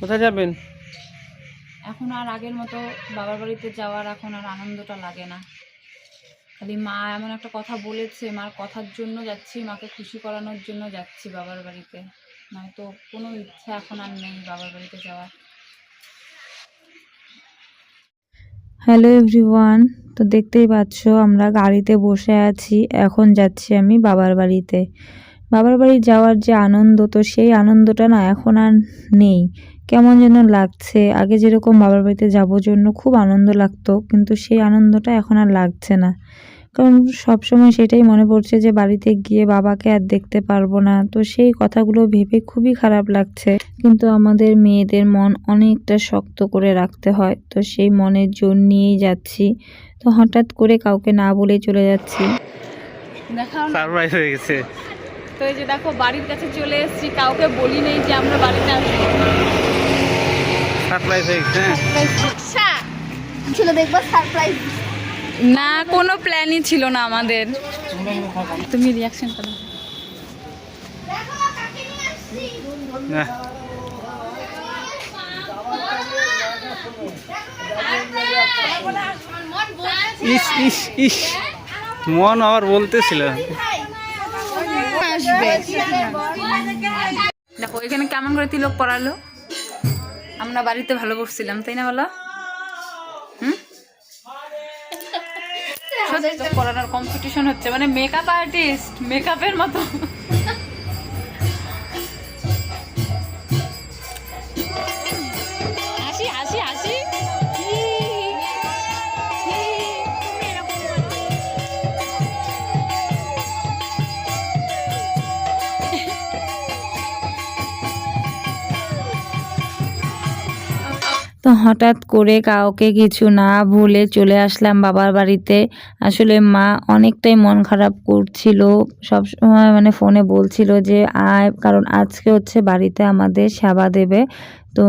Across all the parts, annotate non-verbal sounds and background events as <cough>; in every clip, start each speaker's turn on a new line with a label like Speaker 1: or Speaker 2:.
Speaker 1: কোথায় যাবেন?
Speaker 2: এখন আর আগের মতো বাবার বাড়িতে যাওয়ার এখন আর আনন্দটা লাগে না। খালি মা এমন একটা কথা বলেছে মার কথার জন্য যাচ্ছি মাকে খুশি করানোর জন্য যাচ্ছি বাবার বাড়িতে। নয়তো কোনো ইচ্ছা এখন আর নেই বাবার বাড়িতে যাওয়ার।
Speaker 3: হ্যালো এভরিওয়ান তো দেখতেই পাচ্ছ আমরা গাড়িতে বসে আছি এখন যাচ্ছি আমি বাবার বাড়িতে। বাবার বাড়ি যাওয়ার যে আনন্দ তো সেই আনন্দটা না এখন আর নেই। কেমন যেন লাগছে। আগে যেরকম বাবার বাড়িতে যাব জন্য খুব আনন্দ লাগতো কিন্তু সেই আনন্দটা এখন আর লাগছে না। কারণ সবসময় সেটাই মনে পড়ছে যে বাড়িতে গিয়ে বাবাকে আর দেখতে পারব না। তো সেই কথাগুলো ভেবে খুবই খারাপ লাগছে। কিন্তু আমাদের মেয়েদের মন অনেকটা শক্ত করে রাখতে হয়। তো সেই মনের জোর নিয়েই যাচ্ছি। তো হঠাৎ করে কাউকে না বলে চলে যাচ্ছি।
Speaker 2: দেখাও
Speaker 1: সারপ্রাইজ হয়ে গেছে।
Speaker 2: তো এই যে দেখো বাড়ির কাছে চলে এসেছি। কাউকে বলি নেই যে আমরা বাড়িতে আসব।
Speaker 1: সারপ্রাইজ হয়ে। গেছে হ্যাঁ
Speaker 4: ছিল দেখব সারপ্রাইজ
Speaker 2: না কোনো প্ল্যানই ছিল না আমাদের। তুমি রিয়াকশন করো।
Speaker 1: ইস ইস ইস। মন আবার বলতেছিল।
Speaker 2: দেখো এখানে কেমন করে তিলক পড়ালো আমরা বাড়িতে ভালো বসছিলাম তাই না বলো? হুম? <laughs> পড়ানোর কম্পিটিশন হচ্ছে মানে মেকআপ আর্টিস্ট মেকআপের মতো।
Speaker 3: হঠাৎ করে কাউকে কিছু না ভুলে চলে আসলাম বাবার বাড়িতে। আসলে মা অনেকটাই মন খারাপ করছিল। সব সময় মানে ফোনে বলছিল যে, আয়, কারণ আজকে হচ্ছে বাড়িতে আমাদের সেবা দেবে। তো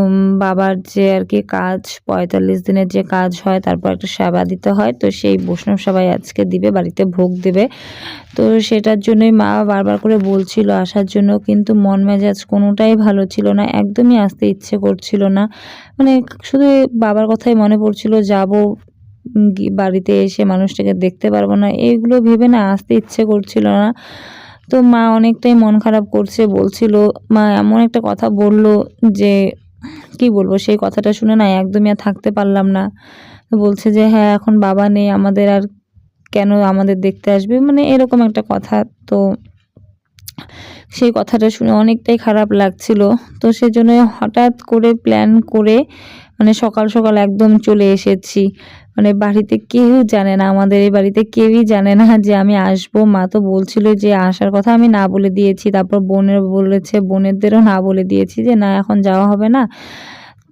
Speaker 3: বাবার যে আর কি কাজ, পঁয়তাল্লিশ দিনের যে কাজ হয়, তারপর একটা সেবা দিতে হয়, তো সেই বৈষ্ণব সবাই আজকে দিবে, বাড়িতে ভোগ দেবে। তো সেটার জন্যই মা বারবার করে বলছিল আসার জন্য, কিন্তু মন মেজাজ কোনোটাই ভালো ছিল না, একদমই আসতে ইচ্ছে করছিল না। মানে শুধু বাবার কথাই মনে পড়ছিল, যাব বাড়িতে এসে মানুষটাকে দেখতে পারব না। এইগুলো ভেবে না আসতে ইচ্ছে করছিল না। তো মা অনেকটাই মন খারাপ করছে, বলছিল, মা, এমন একটা কথা বলল যে কি বলব? সেই কথাটা শুনে না একদমই আর থাকতে পারলাম না। বলছে যে হ্যাঁ এখন বাবা নেই, আমাদের আর কেন আমাদের দেখতে আসবে? মানে এরকম একটা কথা। তো সেই কথাটা শুনে অনেকটাই খারাপ লাগছিল। তো সেজন্য হঠাৎ করে প্ল্যান করে মানে সকাল সকাল একদম চলে এসেছি। মানে বাড়িতে কেউ জানে না, আমাদের এই বাড়িতে কেউই জানে না যে আমি আসব। মা তো বলছিল যে আসার কথা আমি না বলে দিয়েছি, তারপর বোনের বলেছে বোনেরদেরও না বলে দিয়েছি যে না, এখন যাওয়া হবে না।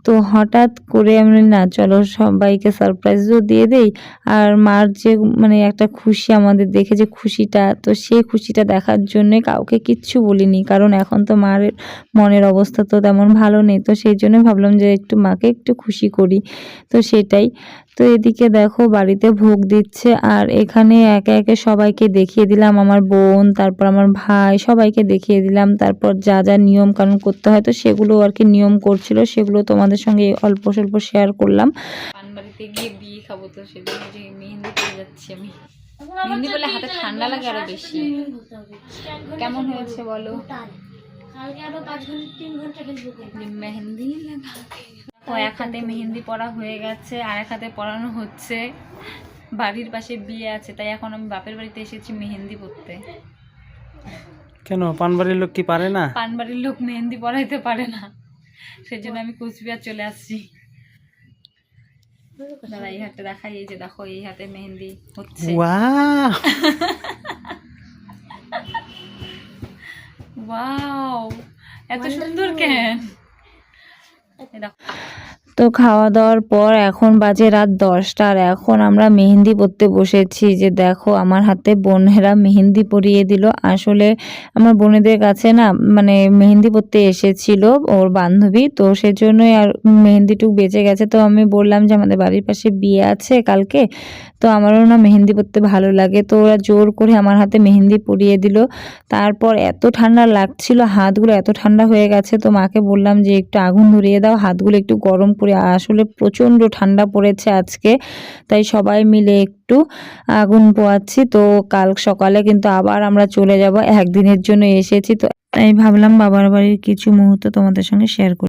Speaker 3: তো হঠাৎ করে আমি না, চলো সবাইকে সারপ্রাইজও দিয়ে দেই। আর মার যে মানে একটা খুশি আমাদের দেখে যে খুশিটা, তো সেই খুশিটা দেখার জন্য কাউকে কিচ্ছু বলিনি। কারণ এখন তো মার মনের অবস্থা তো তেমন ভালো নেই, তো সেই জন্য ভাবলাম যে একটু মাকে একটু খুশি করি। তো সেটাই। তো এদিকে দেখো বাড়িতে ভোগ দিচ্ছে আর এখানে একে একে সবাইকে দেখিয়ে দিলাম। আমার বোন তারপর আমার ভাই সবাইকে দেখিয়ে দিলাম। তারপর যা যা নিয়ম কানুন করতে হয় তো সেগুলো আর কি নিয়ম করছিল সেগুলো তোমাদের সঙ্গে অল্প স্বল্প শেয়ার করলাম।
Speaker 2: পানবাড়িতে গিয়ে বিয়ে খাব তো সেজন্য মেহেন্দি করে যাচ্ছি আমি। মেহেন্দি বলে হাতে ঠান্ডা লাগে আরও বেশি। কেমন হয়েছে বলো?
Speaker 4: কালকে আরও পাঁচ ঘণ্টা তিন ঘণ্টা খেলব।
Speaker 2: মেহেন্দি লাগা। ও এক হাতে মেহেন্দি পরা হয়ে গেছে আর এক হাতে পড়ানো হচ্ছে। বাড়ির পাশে বিয়ে আছে তাই এখন আমি বাপের বাড়িতে এসেছি মেহেন্দি পড়তে
Speaker 1: কেন? পানবাড়ির লোক কি পারে না?
Speaker 2: পানবাড়ির লোক মেহেন্দি পরাইতে পারে না। সেজন্য আমি কুচবিহার চলে আসছি। দাদা এই হাতে দেখাই এই যে দেখো এই হাতে মেহেন্দি হচ্ছে।
Speaker 1: ওয়াও!
Speaker 2: ওয়াও এত সুন্দর কেন? 快走
Speaker 3: তো খাওয়া দাওয়ার পর এখন বাজে রাত দশটা আর এখন আমরা মেহেন্দি পরতে বসেছি। যে দেখো, আমার হাতে বোনেরা মেহেন্দি পরিয়ে দিল। আসলে আমার বোনেদের কাছে না মানে মেহেন্দি পরতে এসেছিল ওর বান্ধবী। তো সেজন্যই আর মেহেন্দিটুক বেঁচে গেছে। তো আমি বললাম যে আমাদের বাড়ির পাশে বিয়ে আছে কালকে। তো আমারও না মেহেন্দি পরতে ভালো লাগে। তো ওরা জোর করে আমার হাতে মেহেন্দি পরিয়ে দিল। তারপর এত ঠান্ডা লাগছিল, হাতগুলো এত ঠান্ডা হয়ে গেছে। তো মাকে বললাম যে একটু আগুন ধরিয়ে দাও, হাতগুলো একটু গরম করে। আসলে প্রচণ্ড ঠান্ডা পড়েছে আজকে, তাই সবাই মিলে একটু আগুন পোয়াচ্ছি। তো কাল সকালে কিন্তু আবার আমরা চলে যাব। একদিনের জন্য এসেছি, তো তাই ভাবলাম বাবার বাড়ির কিছু মুহূর্ত তোমাদের সঙ্গে শেয়ার করি।